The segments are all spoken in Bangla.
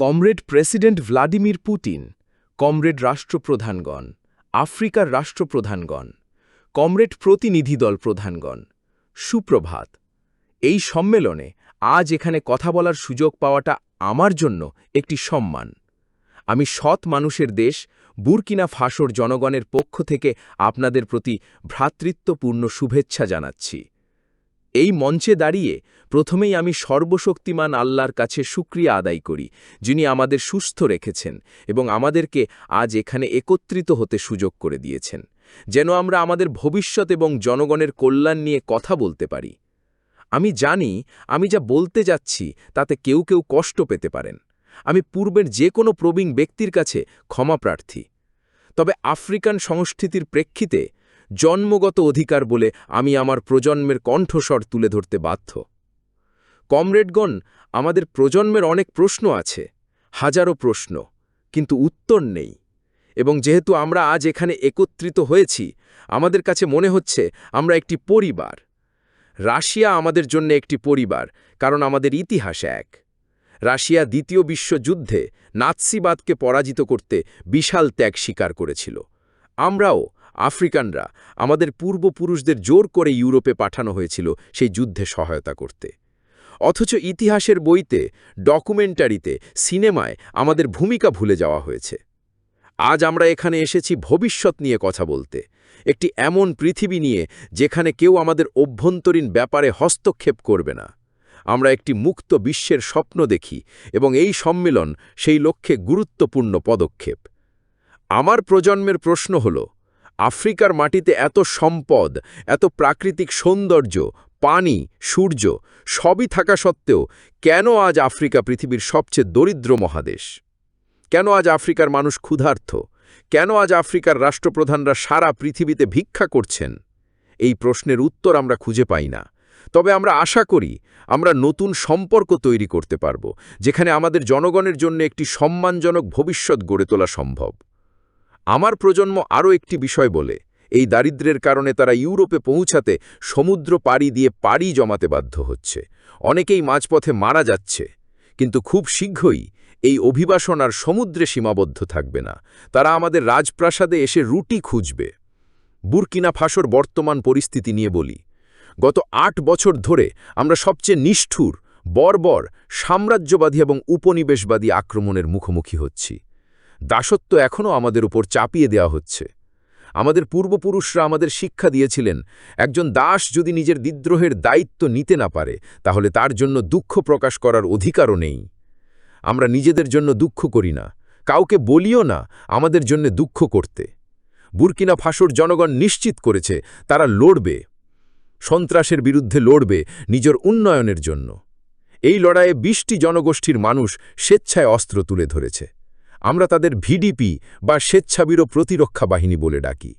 Comrade president Vladimir Putin, comrade রাষ্ট্রপ্রধানগণ, আফ্রিকার রাষ্ট্রপ্রধানগণ, কমরেড প্রতিনিধি দল প্রধানগণ। সুপ্রভাত, এই সম্মেলনে আজ এখানে কথা বলার সুযোগ পাওয়াটা আমার জন্য একটি সম্মান। আমি সৎ মানুষের দেশ, বুরকিনা ফাসোর জনগণের পক্ষ থেকে আপনাদের প্রতি ভ্রাতৃত্বপূর্ণ শুভেচ্ছা জানাচ্ছি। এই মঞ্চে দাঁড়িয়ে প্রথমেই আমি সর্বশক্তিমান আল্লাহর কাছে সুক্রিয়া আদায় করি, যিনি আমাদের সুস্থ রেখেছেন এবং আমাদেরকে আজ এখানে একত্রিত হতে সুযোগ করে দিয়েছেন, যেন আমরা আমাদের ভবিষ্যৎ এবং জনগণের কল্যাণ নিয়ে কথা বলতে পারি। আমি জানি, আমি যা বলতে যাচ্ছি, তাতে কেউ কেউ কষ্ট পেতে পারেন। আমি পূর্বের যে কোনো প্রবীণ ব্যক্তির কাছে ক্ষমাপ্রার্থী তবে আফ্রিকান সংস্কৃতির প্রেক্ষিতে জন্মগত অধিকার বলে আমি আমার প্রজন্মের কণ্ঠস্বর তুলে ধরতে বাধ্য। কমরেডগণ, আমাদের প্রজন্মের অনেক প্রশ্ন আছে, হাজারো প্রশ্ন, কিন্তু উত্তর নেই। এবং যেহেতু আমরা আজ এখানে একত্রিত হয়েছি, আমাদের কাছে মনে হচ্ছে আমরা একটি পরিবার। রাশিয়া আমাদের জন্য একটি পরিবার, কারণ আমাদের ইতিহাস এক। রাশিয়া দ্বিতীয় বিশ্বযুদ্ধে নাৎসিবাদকে পরাজিত করতে বিশাল ত্যাগ স্বীকার করেছিল। আমরাও আফ্রিকানরা আমাদের পূর্বপুরুষদের জোর করে ইউরোপে পাঠানো হয়েছিল সেই যুদ্ধে সহায়তা করতে। অথচ ইতিহাসের বইতে, ডকুমেন্টারিতে, সিনেমায় আমাদের ভূমিকা ভুলে যাওয়া হয়েছে। আজ আমরা এখানে এসেছি ভবিষ্যৎ নিয়ে কথা বলতে, একটি এমন পৃথিবী নিয়ে যেখানে কেউ আমাদের অভ্যন্তরীণ ব্যাপারে হস্তক্ষেপ করবে না। আমরা একটি মুক্ত বিশ্বের স্বপ্ন দেখি এবং এই সম্মেলন সেই লক্ষ্যে গুরুত্বপূর্ণ পদক্ষেপ। আমার প্রজন্মের প্রশ্ন হল আফ্রিকার মাটিতে এত সম্পদ, এত প্রাকৃতিক সৌন্দর্য, পানি, সূর্য, সবই থাকা সত্ত্বেও কেন আজ আফ্রিকা পৃথিবীর সবচেয়ে দরিদ্র মহাদেশ? কেন আজ আফ্রিকার মানুষ ক্ষুধার্থ কেন আজ আফ্রিকার রাষ্ট্রপ্রধানরা সারা পৃথিবীতে ভিক্ষা করছেন? এই প্রশ্নের উত্তর আমরা খুঁজে পাই না। তবে আমরা আশা করি আমরা নতুন সম্পর্ক তৈরি করতে পারব, যেখানে আমাদের জনগণের জন্য একটি সম্মানজনক ভবিষ্যৎ গড়ে তোলা সম্ভব। আমার প্রজন্ম আরও একটি বিষয় বলে, এই দারিদ্র্যের কারণে তারা ইউরোপে পৌঁছাতে সমুদ্র পাড়ি দিয়ে পাড়ি জমাতে বাধ্য হচ্ছে। অনেকেই মাঝপথে মারা যাচ্ছে। কিন্তু খুব শীঘ্রই এই অভিবাসন আর সমুদ্রে সীমাবদ্ধ থাকবে না। তারা আমাদের রাজপ্রাসাদে এসে রুটি খুঁজবে। বুরকিনা ফাসোর বর্তমান পরিস্থিতি নিয়ে বলি। গত আট বছর ধরে আমরা সবচেয়ে নিষ্ঠুর, বর্বর, সাম্রাজ্যবাদী এবং উপনিবেশবাদী আক্রমণের মুখোমুখি হচ্ছি। দাসত্ব এখনও আমাদের উপর চাপিয়ে দেওয়া হচ্ছে। আমাদের পূর্বপুরুষরা আমাদের শিক্ষা দিয়েছিলেন, একজন দাস যদি নিজের বিদ্রোহের দায়িত্ব নিতে না পারে, তাহলে তার জন্য দুঃখ প্রকাশ করার অধিকারও নেই। আমরা নিজেদের জন্য দুঃখ করি না, কাউকে বলিও না আমাদের জন্য দুঃখ করতে। বুরকিনা ফাঁসোর জনগণ নিশ্চিত করেছে, তারা লড়বে। সন্ত্রাসের বিরুদ্ধে লড়বে নিজের উন্নয়নের জন্য। এই লড়াইয়ে বিশটি জনগোষ্ঠীর মানুষ স্বেচ্ছায় অস্ত্র তুলে ধরেছে। আমরা তাদের ভিডিপি বা স্বেচ্ছাবীর প্রতিরক্ষা বাহিনী বলে ডাকি।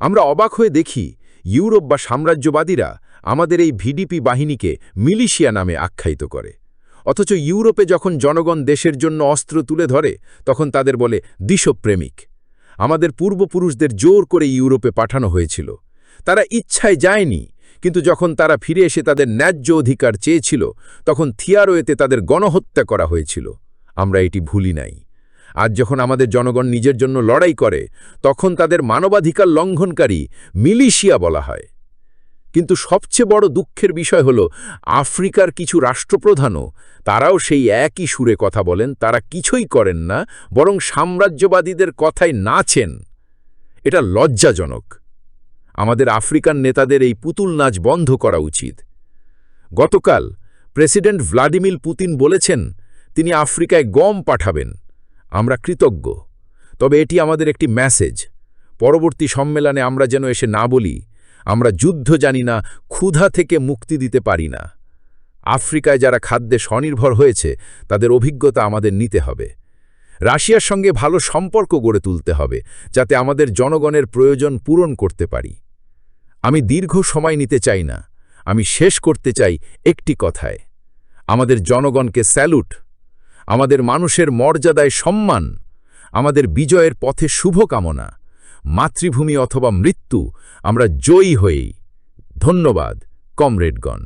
আমরা অবাক হয়ে দেখি, ইউরোপ বা সাম্রাজ্যবাদীরা আমাদের এই ভিডিপি বাহিনীকে মিলিশিয়া নামে আখ্যায়িত করে। অথচ ইউরোপে যখন জনগণ দেশের জন্য অস্ত্র তুলে ধরে, তখন তাদের বলে দিশপ্রেমিক আমাদের পূর্বপুরুষদের জোর করে ইউরোপে পাঠানো হয়েছিল। তারা ইচ্ছায় যায়নি, কিন্তু যখন তারা ফিরে এসে তাদের ন্যায্য অধিকার চেয়েছিল, তখন থিয়ারোয়েতে তাদের গণহত্যা করা হয়েছিল। আমরা এটি ভুলি নাই। আজ যখন আমাদের জনগণ নিজের জন্য লড়াই করে, তখন তাদের মানবাধিকার লঙ্ঘনকারী মিলিশিয়া বলা হয়। কিন্তু সবচেয়ে বড় দুঃখের বিষয় হল, আফ্রিকার কিছু রাষ্ট্রপ্রধানও, তারাও সেই একই সুরে কথা বলেন, তারা কিছুই করেন না, বরং সাম্রাজ্যবাদীদের কথায় নাচেন। এটা লজ্জাজনক। আমাদের আফ্রিকান নেতাদের এই পুতুল নাচ বন্ধ করা উচিত। গতকাল প্রেসিডেন্ট ভ্লাদিমির পুতিন বলেছেন, তিনি আফ্রিকায় গম পাঠাবেন। আমরা কৃতজ্ঞ। তবে এটি আমাদের একটি মেসেজ পরবর্তী সম্মেলনে আমরা যেন এসে না বলি, আমরা যুদ্ধ জানি না, ক্ষুধা থেকে মুক্তি দিতে পারি না। আফ্রিকায় যারা খাদ্যে স্বনির্ভর হয়েছে, তাদের অভিজ্ঞতা আমাদের নিতে হবে। রাশিয়ার সঙ্গে ভালো সম্পর্ক গড়ে তুলতে হবে, যাতে আমাদের জনগণের প্রয়োজন পূরণ করতে পারি। আমি দীর্ঘ সময় নিতে চাই না, আমি শেষ করতে চাই একটি কথায়। আমাদের জনগণকে স্যালুট আমাদের মানুষের মর্যাদায় সম্মান, আমাদের বিজয়ের পথে শুভকামনা, মাতৃভূমি অথবা মৃত্যু আমরা জয়ী হয়েই। ধন্যবাদ, কমরেডগণ।